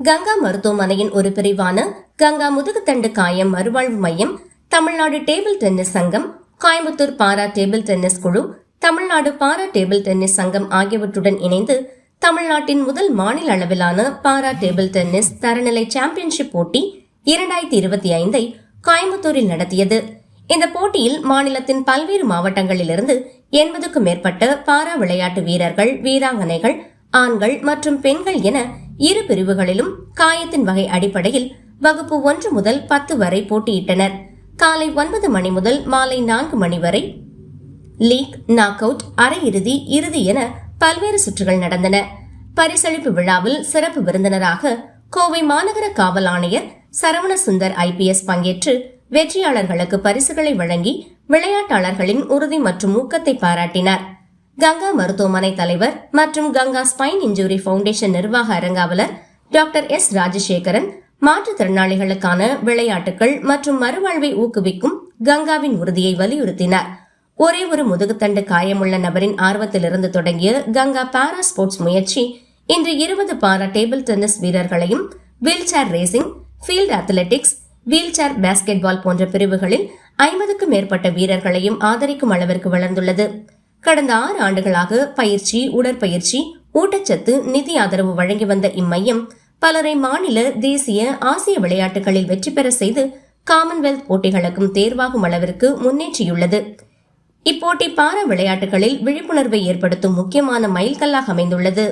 கங்கா மருத்துவமனையின் ஒரு பிரிவான கங்கா முதுகுத்தண்டு காயம் மறுவாழ்வு மையம் தமிழ்நாடு டேபிள் டென்னிஸ் சங்கம் கோயம்புத்தூர் பாரா டேபிள் டென்னிஸ் குழு தமிழ்நாடு பாரா டேபிள் டென்னிஸ் சங்கம் ஆகியவற்றுடன் இணைந்து தமிழ்நாட்டின் முதல் மாநில அளவிலான பாரா டேபிள் டென்னிஸ் தரநிலை சாம்பியன்ஷிப் போட்டி இரண்டாயிரத்தி இருபத்தி ஐந்தை கோயம்புத்தூரில் நடத்தியது. இந்த போட்டியில் மாநிலத்தின் பல்வேறு மாவட்டங்களிலிருந்து எண்பதுக்கும் மேற்பட்ட பாரா விளையாட்டு வீரர்கள் வீராங்கனைகள் ஆண்கள் மற்றும் பெண்கள் என இரு பிரிவுகளிலும் காயத்தின் வகை அடிப்படையில் வகுப்பு ஒன்று முதல் பத்து வரை போட்டியிட்டனர். காலை ஒன்பது மணி முதல் மாலை நான்கு மணி வரை லீக் நாக் அவுட் அரையிறுதி இறுதி என பல்வேறு சுற்றுகள் நடந்தன. பரிசளிப்பு விழாவில் சிறப்பு விருந்தினராக கோவை மாநகர காவல் ஆணையர் சரவண சுந்தர் ஐபிஎஸ் பங்கேற்று வெற்றியாளர்களுக்கு பரிசுகளை வழங்கி விளையாட்டாளர்களின் உறுதி மற்றும் ஊக்கத்தை பாராட்டினார். கங்கா மருத்துவமனை தலைவர் மற்றும் கங்கா ஸ்பைன் இன்ஜுரி ஃபவுண்டேஷன் நிர்வாக அரங்காவலர் டாக்டர் எஸ் ராஜசேகரன் மாற்றுத்திறனாளிகளுக்கான விளையாட்டுகள் மற்றும் மறுவாழ்வை ஊக்குவிக்கும் கங்காவின் உறுதியை வலியுறுத்தினார். ஒரே ஒரு முதுகுத்தண்டு காயமுள்ள நபரின் ஆர்வத்திலிருந்து தொடங்கிய கங்கா பாரா ஸ்போர்ட்ஸ் முயற்சி இன்று இருபது பாரா டேபிள் டென்னிஸ் வீரர்களையும் wheelchair racing field athletics wheelchair basketball போன்ற பிரிவுகளில் ஐம்பதுக்கும் மேற்பட்ட வீரர்களையும் ஆதரிக்கும் அளவிற்கு வளர்ந்துள்ளது. கடந்த ஆறு ஆண்டுகளாக பயிற்சி உடற்பயிற்சி ஊட்டச்சத்து நிதி ஆதரவு வழங்கி வந்த இம்மையம் பலரை மாநில தேசிய ஆசிய விளையாட்டுகளில் வெற்றி பெற செய்து காமன்வெல்த் போட்டிகளுக்கும் தேர்வாகும் அளவிற்கு முன்னேற்றியுள்ளது. இப்போட்டி பாரா விளையாட்டுகளில் விழிப்புணர்வை ஏற்படுத்தும் முக்கியமான மைல்கல்லாக அமைந்துள்ளது.